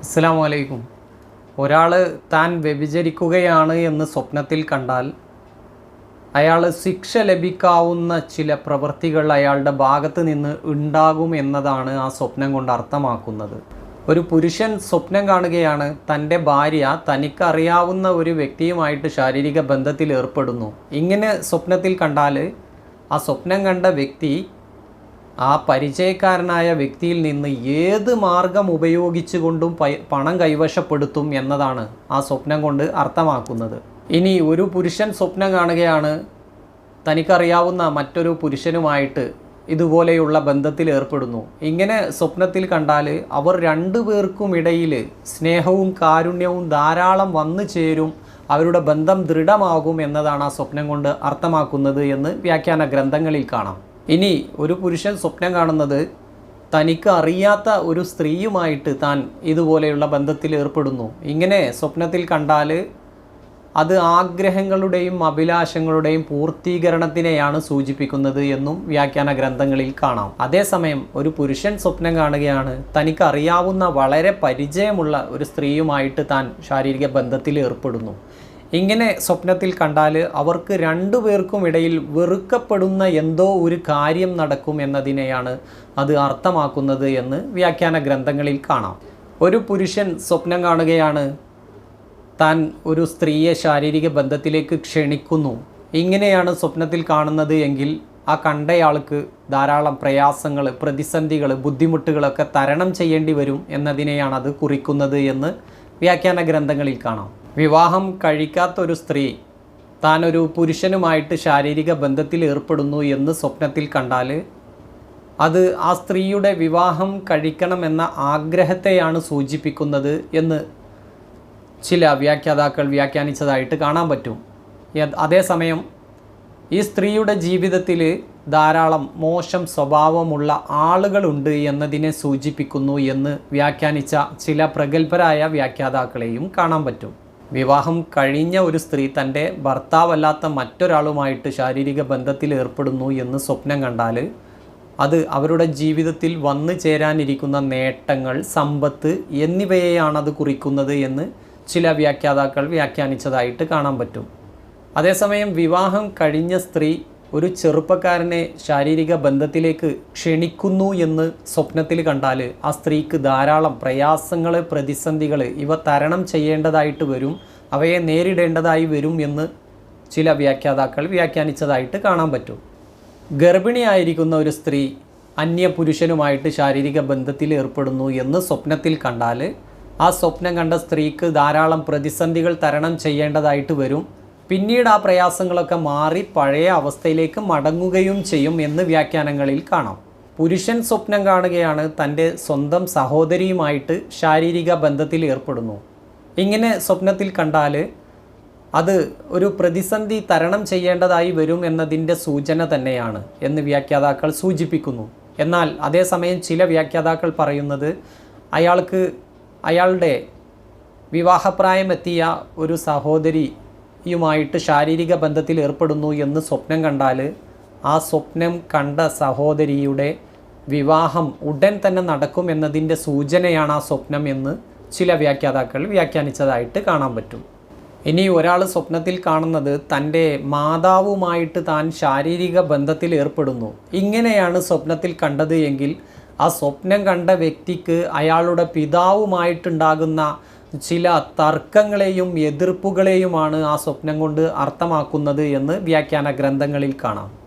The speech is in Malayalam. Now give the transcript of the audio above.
അസ്സാം വലൈക്കും ഒരാൾ താൻ വ്യഭിചരിക്കുകയാണ് എന്ന് സ്വപ്നത്തിൽ കണ്ടാൽ അയാൾ ശിക്ഷ ലഭിക്കാവുന്ന ചില പ്രവൃത്തികൾ അയാളുടെ ഭാഗത്ത് നിന്ന് ഉണ്ടാകും എന്നതാണ് ആ സ്വപ്നം കൊണ്ട് അർത്ഥമാക്കുന്നത്. ഒരു പുരുഷൻ സ്വപ്നം കാണുകയാണ്. തന്റെ ഭാര്യ തനിക്കറിയാവുന്ന ഒരു വ്യക്തിയുമായിട്ട് ശാരീരിക ബന്ധത്തിൽ ഏർപ്പെടുന്നു. ഇങ്ങനെ സ്വപ്നത്തിൽ കണ്ടാൽ ആ സ്വപ്നം കണ്ട വ്യക്തി ആ പരിചയക്കാരനായ വ്യക്തിയിൽ നിന്ന് ഏത് മാർഗം ഉപയോഗിച്ചുകൊണ്ടും പണം കൈവശപ്പെടുത്തും എന്നതാണ് ആ സ്വപ്നം കൊണ്ട് അർത്ഥമാക്കുന്നത്. ഇനി ഒരു പുരുഷൻ സ്വപ്നം കാണുകയാണ്. തനിക്കറിയാവുന്ന മറ്റൊരു പുരുഷനുമായിട്ട് ഇതുപോലെയുള്ള ബന്ധത്തിൽ ഏർപ്പെടുന്നു. ഇങ്ങനെ സ്വപ്നത്തിൽ കണ്ടാൽ അവർ രണ്ടുപേർക്കും ഇടയിൽ സ്നേഹവും കാരുണ്യവും ധാരാളം വന്നു ചേരും. അവരുടെ ബന്ധം ദൃഢമാകും എന്നതാണ് ആ സ്വപ്നം കൊണ്ട് അർത്ഥമാക്കുന്നത് എന്ന് വ്യാഖ്യാന ഗ്രന്ഥങ്ങളിൽ കാണാം. ഇനി ഒരു പുരുഷൻ സ്വപ്നം കാണുന്നത് തനിക്ക് അറിയാത്ത ഒരു സ്ത്രീയുമായിട്ട് താൻ ഇതുപോലെയുള്ള ബന്ധത്തിൽ ഏർപ്പെടുന്നു. ഇങ്ങനെ സ്വപ്നത്തിൽ കണ്ടാൽ അത് ആഗ്രഹങ്ങളുടെയും അഭിലാഷങ്ങളുടെയും പൂർത്തീകരണത്തിനെയാണ് സൂചിപ്പിക്കുന്നത് എന്നും വ്യാഖ്യാന ഗ്രന്ഥങ്ങളിൽ കാണാം. അതേസമയം ഒരു പുരുഷൻ സ്വപ്നം കാണുകയാണ് തനിക്ക് അറിയാവുന്ന വളരെ പരിചയമുള്ള ഒരു സ്ത്രീയുമായിട്ട് താൻ ശാരീരിക ബന്ധത്തിൽ ഏർപ്പെടുന്നു. ഇങ്ങനെ സ്വപ്നത്തിൽ കണ്ടാൽ അവർക്ക് രണ്ടു പേർക്കും ഇടയിൽ വെറുക്കപ്പെടുന്ന എന്തോ ഒരു കാര്യം നടക്കും എന്നതിനെയാണ് അത് അർത്ഥമാക്കുന്നത് എന്ന് വ്യാഖ്യാന ഗ്രന്ഥങ്ങളിൽ കാണാം. ഒരു പുരുഷൻ സ്വപ്നം കാണുകയാണ്. താൻ ഒരു സ്ത്രീയെ ശാരീരിക ബന്ധത്തിലേക്ക് ക്ഷണിക്കുന്നു. ഇങ്ങനെയാണ് സ്വപ്നത്തിൽ കാണുന്നത് എങ്കിൽ ആ കണ്ടയാൾക്ക് ധാരാളം പ്രയാസങ്ങൾ പ്രതിസന്ധികൾ ബുദ്ധിമുട്ടുകളൊക്കെ തരണം ചെയ്യേണ്ടി വരും എന്നതിനെയാണ് അത് കുറിക്കുന്നത് എന്ന് വ്യാഖ്യാന ഗ്രന്ഥങ്ങളിൽ കാണാം. വിവാഹം കഴിക്കാത്ത ഒരു സ്ത്രീ താൻ ഒരു പുരുഷനുമായിട്ട് ശാരീരിക ബന്ധത്തിൽ ഏർപ്പെടുന്നു എന്ന് സ്വപ്നത്തിൽ കണ്ടാൽ അത് ആ സ്ത്രീയുടെ വിവാഹം കഴിക്കണമെന്ന ആഗ്രഹത്തെയാണ് സൂചിപ്പിക്കുന്നത് എന്ന് ചില വ്യാഖ്യാതാക്കൾ വ്യാഖ്യാനിച്ചതായിട്ട് കാണാൻ പറ്റും. അതേസമയം ഈ സ്ത്രീയുടെ ജീവിതത്തിൽ ധാരാളം മോശം സ്വഭാവമുള്ള ആളുകളുണ്ട് എന്നതിനെ സൂചിപ്പിക്കുന്നു എന്ന് വ്യാഖ്യാനിച്ച ചില പ്രഗത്ഭരായ വ്യാഖ്യാതാക്കളെയും കാണാൻ പറ്റും. വിവാഹം കഴിഞ്ഞ ഒരു സ്ത്രീ തന്റെ ഭർത്താവല്ലാത്ത മറ്റൊരാളുമായിട്ട് ശാരീരിക ബന്ധത്തിൽ ഏർപ്പെടുന്നു എന്ന് സ്വപ്നം കണ്ടാൽ അത് അവരുടെ ജീവിതത്തിൽ വന്നു ചേരാനിരിക്കുന്ന നേട്ടങ്ങൾ സമ്പത്ത് എന്നിവയെയാണ് അത് കുറിക്കുന്നത് എന്ന് ചില വ്യാഖ്യാതാക്കൾ വ്യാഖ്യാനിച്ചതായിട്ട് കാണാൻ പറ്റും. അതേസമയം വിവാഹം കഴിഞ്ഞ സ്ത്രീ ഒരു ചെറുപ്പക്കാരനെ ശാരീരിക ബന്ധത്തിലേക്ക് ക്ഷണിക്കുന്നു എന്ന് സ്വപ്നത്തിൽ കണ്ടാൽ ആ സ്ത്രീക്ക് ധാരാളം പ്രയാസങ്ങൾ പ്രതിസന്ധികൾ ഇവ തരണം ചെയ്യേണ്ടതായിട്ട് വരും അവയെ നേരിടേണ്ടതായി വരും എന്ന് ചില വ്യാഖ്യാതാക്കൾ വ്യാഖ്യാനിച്ചതായിട്ട് കാണാൻ പറ്റും. ഗർഭിണിയായിരിക്കുന്ന ഒരു സ്ത്രീ അന്യ പുരുഷനുമായിട്ട് ശാരീരിക ബന്ധത്തിൽ ഏർപ്പെടുന്നു എന്ന് സ്വപ്നത്തിൽ കണ്ടാൽ ആ സ്വപ്നം കണ്ട സ്ത്രീക്ക് ധാരാളം പ്രതിസന്ധികൾ തരണം ചെയ്യേണ്ടതായിട്ട് വരും. പിന്നീട് ആ പ്രയാസങ്ങളൊക്കെ മാറി പഴയ അവസ്ഥയിലേക്ക് മടങ്ങുകയും ചെയ്യും എന്ന് വ്യാഖ്യാനങ്ങളിൽ കാണാം. പുരുഷൻ സ്വപ്നം കാണുകയാണ് തന്റെ സ്വന്തം സഹോദരിയുമായിട്ട് ശാരീരിക ബന്ധത്തിൽ ഏർപ്പെടുന്നു. ഇങ്ങനെ സ്വപ്നത്തിൽ കണ്ടാൽ അത് ഒരു പ്രതിസന്ധി തരണം ചെയ്യേണ്ടതായി വരും എന്നതിന്റെ സൂചന തന്നെയാണ് എന്ന് വ്യാഖ്യാതാക്കൾ സൂചിപ്പിക്കുന്നു. എന്നാൽ അതേസമയം ചില വ്യാഖ്യാതാക്കൾ പറയുന്നത് അയാൾക്ക് അയാളുടെ വിവാഹപ്രായമെത്തിയ ഒരു സഹോദരിയുമായിട്ട് ശാരീരിക ബന്ധത്തിൽ ഏർപ്പെടുന്നു എന്ന് സ്വപ്നം കണ്ടാൽ ആ സ്വപ്നം കണ്ട സഹോദരിയുടെ വിവാഹം ഉടൻ തന്നെ നടക്കും എന്നതിന്റെ സൂചനയാണ് ആ സ്വപ്നം എന്ന് ചില വ്യാഖ്യാതാക്കൾ വ്യാഖ്യാനിച്ചതായിട്ട് കാണാൻ പറ്റും. ഇനി ഒരാൾ സ്വപ്നത്തിൽ കാണുന്നത് തന്റെ മാതാവുമായിട്ട് താൻ ശാരീരിക ബന്ധത്തിൽ ഏർപ്പെടുന്നു. ഇങ്ങനെയാണ് സ്വപ്നത്തിൽ കണ്ടത് എങ്കിൽ ആ സ്വപ്നം കണ്ട വ്യക്തിക്ക് അയാളുടെ പിതാവുമായിട്ടുണ്ടാകുന്ന ചില തർക്കങ്ങളെയും എതിർപ്പുകളെയുമാണ് ആ സ്വപ്നം കൊണ്ട് അർത്ഥമാക്കുന്നത് എന്ന് വ്യാഖ്യാന ഗ്രന്ഥങ്ങളിൽ കാണാം.